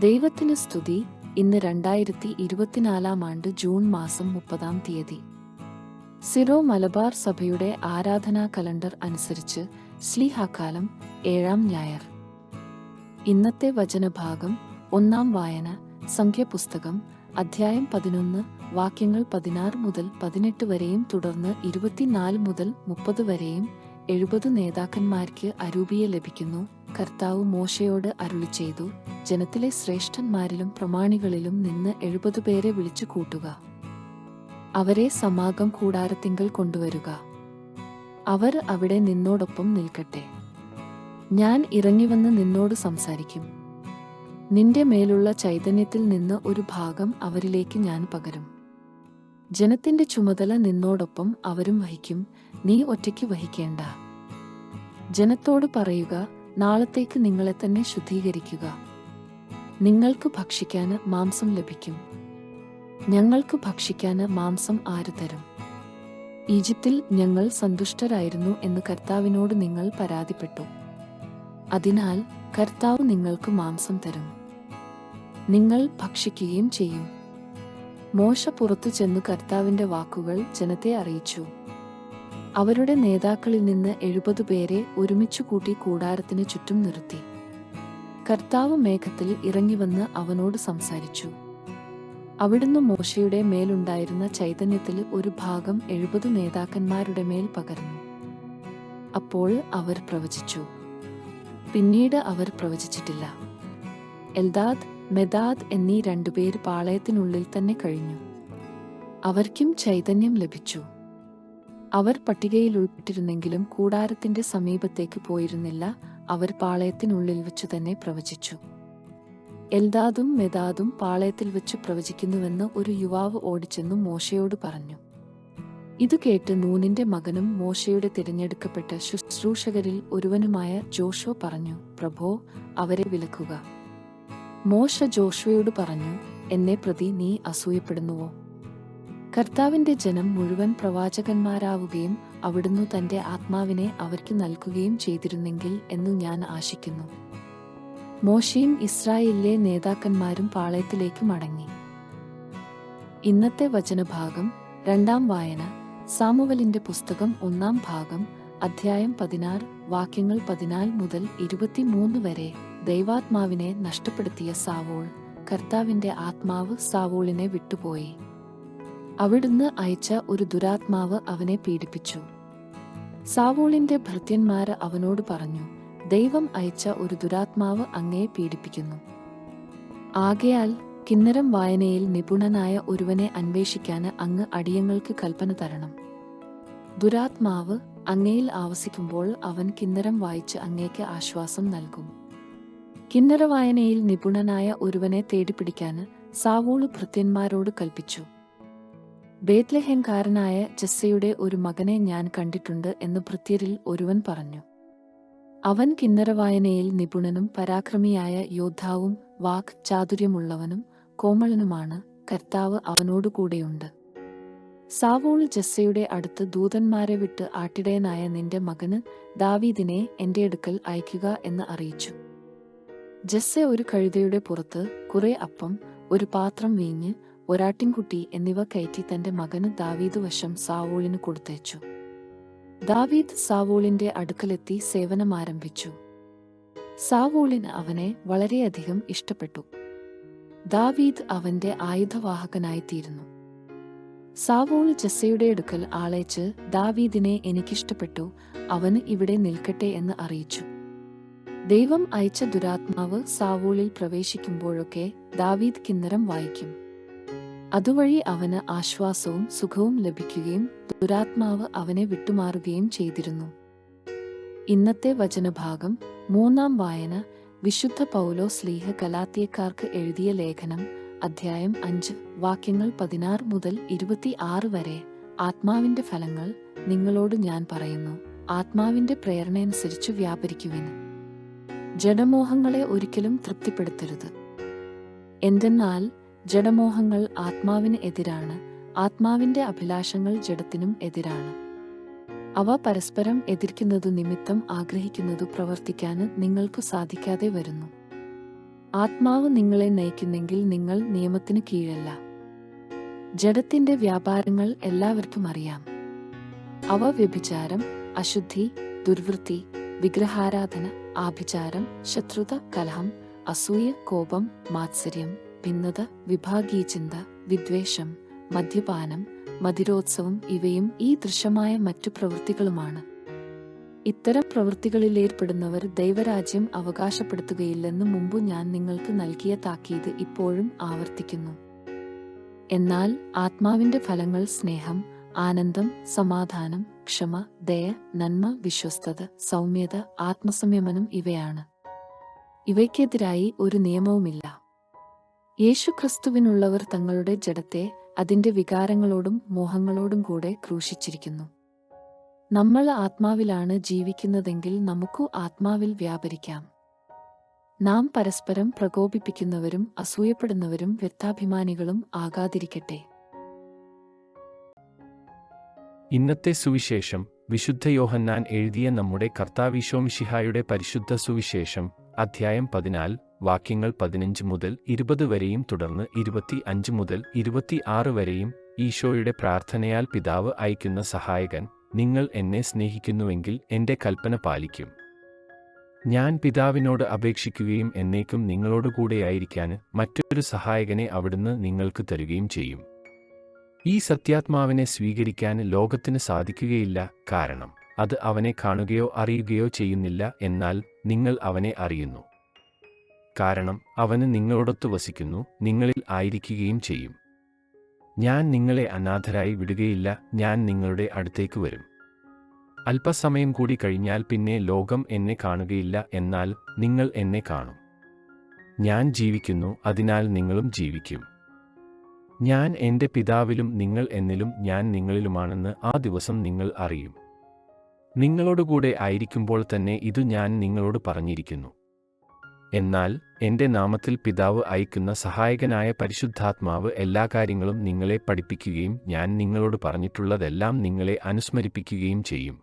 ദൈവത്തിന് സ്തുതി. ഇന്ന് രണ്ടായിരത്തി ഇരുപത്തിനാലാം ആണ്ട് ജൂൺ മാസം മുപ്പതാം തീയതി. സിറോ മലബാർ സഭയുടെ ആരാധനാ കലണ്ടർ അനുസരിച്ച് ശ്ലീഹാക്കാലം ഏഴാം ഞായർ. ഇന്നത്തെ വചനഭാഗം ഒന്നാം വായന സംഖ്യപുസ്തകം അധ്യായം പതിനൊന്ന് വാക്യങ്ങൾ പതിനാറ് മുതൽ പതിനെട്ട് വരെയും തുടർന്ന് ഇരുപത്തിനാല് മുതൽ മുപ്പത് വരെയും എഴുപത് നേതാക്കന്മാർക്ക് അരൂപിയെ ലഭിക്കുന്നു. കർത്താവ് മോശയോട് അരുളി ചെയ്തു. ജനത്തിലെ ശ്രേഷ്ഠന്മാരിലും പ്രമാണികളിലും നിന്ന് എഴുപത് പേരെ വിളിച്ചു കൂട്ടുക. അവരെ സമാഗം കൂടാരത്തിങ്കൽ കൊണ്ടുവരുക. അവർ അവിടെ നിന്നോടൊപ്പം നിൽക്കട്ടെ. ഞാൻ ഇറങ്ങിവന്ന് നിന്നോട് സംസാരിക്കും. നിന്റെ മേലുള്ള ചൈതന്യത്തിൽ നിന്ന് ഒരു ഭാഗം അവരിലേക്ക് ഞാൻ പകരും. ജനത്തിന്റെ ചുമതല നിന്നോടൊപ്പം അവരും വഹിക്കും. നീ ഒറ്റയ്ക്ക് വഹിക്കേണ്ട. ജനത്തോട് പറയുക നാളത്തേക്ക് നിങ്ങളെ തന്നെ ശുദ്ധീകരിക്കുക. നിങ്ങൾക്ക് ഭക്ഷിക്കാന് മാംസം ലഭിക്കും. ഞങ്ങൾക്ക് ഭക്ഷിക്കാന് മാംസം ആര് തരും? ഈജിപ്തിൽ ഞങ്ങൾ സന്തുഷ്ടരായിരുന്നു എന്ന് കർത്താവിനോട് നിങ്ങൾ പരാതിപ്പെട്ടു. അതിനാൽ കർത്താവ് നിങ്ങൾക്ക് മാംസം തരും. നിങ്ങൾ ഭക്ഷിക്കുകയും ചെയ്യും. മോശ പുറത്തു ചെന്നു കർത്താവിന്റെ വാക്കുകൾ ജനത്തെ അറിയിച്ചു. അവരുടെ നേതാക്കളിൽ നിന്ന് എഴുപത് പേരെ ഒരുമിച്ചു കൂട്ടി കൂടാരത്തിന് ചുറ്റും നിർത്തി. കർത്താവ് മേഘത്തിൽ ഇറങ്ങിവന്ന് അവനോട് സംസാരിച്ചു. അവിടുന്ന് മോശയുടെ മേലുണ്ടായിരുന്ന ചൈതന്യത്തിൽ ഒരു ഭാഗം എഴുപത് നേതാക്കന്മാരുടെ മേൽ പകർന്നു. അപ്പോൾ അവർ പ്രവചിച്ചു. പിന്നീട് അവർ പ്രവചിച്ചിട്ടില്ല. എൽദാദ് മെദാദ് എന്നീ രണ്ടുപേർ പാളയത്തിനുള്ളിൽ തന്നെ കഴിഞ്ഞു. അവർക്കും ചൈതന്യം ലഭിച്ചു. അവർ പട്ടികയിൽ ഉൾപ്പെട്ടിരുന്നെങ്കിലും കൂടാരത്തിന്റെ സമീപത്തേക്ക് പോയിരുന്നില്ല. അവർ പാളയത്തിനുള്ളിൽ വെച്ചു തന്നെ പ്രവചിച്ചു. എൽദാദും മെദാദും പാളയത്തിൽ വെച്ച് പ്രവചിക്കുന്നുവെന്ന് ഒരു യുവാവ് ഓടിച്ചെന്നു മോശയോട് പറഞ്ഞു. ഇത് കേട്ട് നൂനിന്റെ മകനും മോശയുടെ തിരഞ്ഞെടുക്കപ്പെട്ട ശുശ്രൂഷകരിൽ ഒരുവനുമായ ജോഷോ പറഞ്ഞു പ്രഭോ അവരെ വിലക്കുക. മോശ ജോഷുവയോട് പറഞ്ഞു എന്നെ പ്രതി നീ അസൂയപ്പെടുന്നുവോ? കർത്താവിന്റെ ജനം മുഴുവൻ പ്രവാചകന്മാരാവുകയും അവിടുന്ന് തന്റെ ആത്മാവിനെ അവർക്ക് നൽകുകയും ചെയ്തിരുന്നെങ്കിൽ എന്നു ഞാൻ ആശിക്കുന്നു. മോശയും ഇസ്രായേലിലെ നേതാക്കന്മാരും പാളയത്തിലേക്ക് മടങ്ങി. ഇന്നത്തെ വചനഭാഗം രണ്ടാം വായന സാമുവലിന്റെ പുസ്തകം ഒന്നാം ഭാഗം അധ്യായം പതിനാറ് വാക്യങ്ങൾ പതിനാല് മുതൽ ഇരുപത്തിമൂന്ന് വരെ. ദൈവാത്മാവിനെ നഷ്ടപ്പെടുത്തിയ സാവോൾ കർത്താവിന്റെ ആത്മാവ് സാവോളിനെ വിട്ടുപോയി. അവിടുന്ന് അയച്ച ഒരു ദുരാത്മാവ് അവനെ പീഡിപ്പിച്ചു. സാവോളിന്റെ ഭൃത്യന്മാര് അവനോട് പറഞ്ഞു ദൈവം അയച്ച ഒരു ദുരാത്മാവ് അങ്ങയെ പീഡിപ്പിക്കുന്നു. ആകയാൽ കിന്നരം വായനയിൽ നിപുണനായ ഒരുവനെ അന്വേഷിക്കാന് അങ്ങ് അടിയങ്ങൾക്ക് കൽപ്പന തരണം. ദുരാത്മാവ് അങ്ങയിൽ ആവസിക്കുമ്പോൾ അവൻ കിന്നരം വായിച്ച് അങ്ങേക്ക് ആശ്വാസം നൽകും. കിന്നര വായനയിൽ നിപുണനായ ഒരുവനെ തേടിപ്പിടിക്കാൻ സാവൂൾ ഭൃത്യന്മാരോട് കൽപ്പിച്ചു. ബേത്ലഹേംകാരനായ ജസ്സയുടെ ഒരു മകനെ ഞാൻ കണ്ടിട്ടുണ്ട് എന്ന് ഭൃത്യരിൽ ഒരുവൻ പറഞ്ഞു. അവൻ കിന്നരവായനയിൽ നിപുണനും പരാക്രമിയായ യോദ്ധാവും വാക് ചാതുര്യമുള്ളവനും കോമളനുമാണ്. കർത്താവ് അവനോടുകൂടെയുണ്ട്. സാവൂൾ ജസ്സയുടെ അടുത്ത് ദൂതന്മാരെ വിട്ട് ആട്ടിടയനായ നിന്റെ മകന് ദാവീദിനെ എന്റെ അടുക്കൽ അയക്കുക എന്ന് അറിയിച്ചു. ജസ്സ ഒരു കഴുതയുടെ പുറത്ത് കുറെ അപ്പം ഒരു പാത്രം വീഞ്ഞ് ഒരാട്ടിൻകുട്ടി എന്നിവ കയറ്റി തന്റെ മകന് ദാവീദ് വശം സാവോളിന് കൊടുത്തയച്ചു. ദാവീദ് സാവോളിന്റെ അടുക്കലെത്തി സേവനം ആരംഭിച്ചു. സാവോളിന് അവനെ വളരെയധികം ഇഷ്ടപ്പെട്ടു. ദാവീദ് അവന്റെ ആയുധവാഹകനായിത്തീരുന്നു. സാവോൾ ജസ്സയുടെ അടുക്കൽ ആളയച്ച് ദാവീദിനെ എനിക്കിഷ്ടപ്പെട്ടു അവന് ഇവിടെ നിൽക്കട്ടെ എന്ന് അറിയിച്ചു. ദൈവം അയച്ച ദുരാത്മാവ് സാവൂളിൽ പ്രവേശിക്കുമ്പോഴൊക്കെ ദാവീദ് കിന്നരം വായിക്കും. അതുവഴി അവന് ആശ്വാസവും സുഖവും ലഭിക്കുകയും ദുരാത്മാവ് അവനെ വിട്ടുമാറുകയും ചെയ്തിരുന്നു. ഇന്നത്തെ വചനഭാഗം മൂന്നാം വായന വിശുദ്ധ പൗലോ സ്ലീഹ കലാത്തിയക്കാർക്ക് എഴുതിയ ലേഖനം അധ്യായം അഞ്ച് വാക്യങ്ങൾ പതിനാറ് മുതൽ ഇരുപത്തി ആറ് വരെ. ആത്മാവിന്റെ ഫലങ്ങൾ നിങ്ങളോട് ഞാൻ പറയുന്നു. ആത്മാവിന്റെ പ്രേരണയനുസരിച്ച് വ്യാപരിക്കുവിന് ജഡമോഹങ്ങളെ ഒരിക്കലും തൃപ്തിപ്പെടുത്തരുത്. എന്തെന്നാൽ ജഡമോഹങ്ങൾ ആത്മാവിന് എതിരാണ് ആത്മാവിന്റെ അഭിലാഷങ്ങൾ ജഡത്തിനും എതിരാണ്. അവ പരസ്പരം എതിർക്കുന്നതു നിമിത്തം ആഗ്രഹിക്കുന്നതു പ്രവർത്തിക്കാന് നിങ്ങൾക്ക് സാധിക്കാതെ വരുന്നു. ആത്മാവ് നിങ്ങളെ നയിക്കുന്നെങ്കിൽ നിങ്ങൾ നിയമത്തിന് കീഴല്ല. ജഡത്തിന്റെ വ്യാപാരങ്ങൾ എല്ലാവർക്കും അറിയാം. അവ വ്യഭിചാരം അശുദ്ധി ദുർവൃത്തി വിഗ്രഹാരാധന ആഭിചാരം ശത്രുത കലഹം അസൂയ കോപം മാത്സര്യം ഭിന്നത വിഭാഗീയ ചിന്ത വിദ്വേഷം മദ്യപാനം മതിരോത്സവം ഇവയും ഈ ദൃശ്യമായ മറ്റു പ്രവൃത്തികളുമാണ്. ഇത്തരം പ്രവൃത്തികളിലേർപ്പെടുന്നവർ ദൈവരാജ്യം അവകാശപ്പെടുത്തുകയില്ലെന്ന് മുമ്പ് ഞാൻ നിങ്ങൾക്ക് നൽകിയ താക്കീത് ഇപ്പോഴും ആവർത്തിക്കുന്നു. എന്നാൽ ആത്മാവിന്റെ ഫലങ്ങൾ സ്നേഹം ആനന്ദം സമാധാനം ക്ഷമ ദയ നന്മ വിശ്വസ്തത സൗമ്യത ആത്മസംയമനം ഇവയാണ്. ഇവയ്ക്കെതിരായി ഒരു നിയമവുമില്ല. യേശുക്രിസ്തുവിനുള്ളവർ തങ്ങളുടെ ജഡത്തെ അതിന്റെ വികാരങ്ങളോടും മോഹങ്ങളോടും കൂടെ ക്രൂശിച്ചിരിക്കുന്നു. നമ്മൾ ആത്മാവിലാണ് ജീവിക്കുന്നതെങ്കിൽ നമുക്കു ആത്മാവിൽ വ്യാപരിക്കാം. നാം പരസ്പരം പ്രകോപിപ്പിക്കുന്നവരും അസൂയപ്പെടുന്നവരും വ്യക്താഭിമാനികളും ആകാതിരിക്കട്ടെ. ഇന്നത്തെ സുവിശേഷം വിശുദ്ധ യോഹന്നാൻ എഴുതിയ നമ്മുടെ കർത്താവിശോമിഷിഹായുടെ പരിശുദ്ധ സുവിശേഷം അധ്യായം പതിനാല് വാക്യങ്ങൾ പതിനഞ്ച് മുതൽ ഇരുപത് വരെയും തുടർന്ന് ഇരുപത്തി അഞ്ച് മുതൽ ഇരുപത്തി ആറ് വരെയും ഈശോയുടെ പ്രാർത്ഥനയാൽ പിതാവ് അയക്കുന്ന സഹായകൻ നിങ്ങൾ എന്നെ സ്നേഹിക്കുന്നുവെങ്കിൽ എന്റെ കൽപ്പന പാലിക്കും. ഞാൻ പിതാവിനോട് അപേക്ഷിക്കുകയും എന്നേക്കും നിങ്ങളോടുകൂടെയായിരിക്കാൻ മറ്റൊരു സഹായകനെ അവിടുന്ന് നിങ്ങൾക്ക് തരുകയും ചെയ്യും. ഈ സത്യാത്മാവിനെ സ്വീകരിക്കാൻ ലോകത്തിന് സാധിക്കുകയില്ല കാരണം അത് അവനെ കാണുകയോ അറിയുകയോ ചെയ്യുന്നില്ല എന്നാൽ നിങ്ങൾ അവനെ അറിയുന്നു. കാരണം അവന് നിങ്ങളോടൊത്ത് വസിക്കുന്നു നിങ്ങളിൽ ആയിരിക്കുകയും ചെയ്യും. ഞാൻ നിങ്ങളെ അനാഥരായി വിടുകയില്ല ഞാൻ നിങ്ങളുടെ അടുത്തേക്ക് വരും. അല്പസമയം കൂടി കഴിഞ്ഞാൽ പിന്നെ ലോകം എന്നെ കാണുകയില്ല എന്നാൽ നിങ്ങൾ എന്നെ കാണും. ഞാൻ ജീവിക്കുന്നു അതിനാൽ നിങ്ങളും ജീവിക്കും. ഞാൻ എന്റെ പിതാവിലും നിങ്ങൾ എന്നിലും ഞാൻ നിങ്ങളിലുമാണെന്ന് ആ ദിവസം നിങ്ങൾ അറിയും. നിങ്ങളോടുകൂടെ ആയിരിക്കുമ്പോൾ തന്നെ ഇതു ഞാൻ നിങ്ങളോട് പറഞ്ഞിരിക്കുന്നു. എന്നാൽ എന്റെ നാമത്തിൽ പിതാവ് അയക്കുന്ന സഹായകനായ പരിശുദ്ധാത്മാവ് എല്ലാ കാര്യങ്ങളും നിങ്ങളെ പഠിപ്പിക്കുകയും ഞാൻ നിങ്ങളോട് പറഞ്ഞിട്ടുള്ളതെല്ലാം നിങ്ങളെ അനുസ്മരിപ്പിക്കുകയും ചെയ്യും.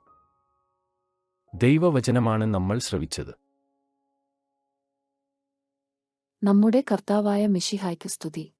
ദൈവവചനമാണ് നമ്മൾ ശ്രവിച്ചത്. നമ്മുടെ കർത്താവായ മിഷിഹായ്ക്ക് സ്തുതി.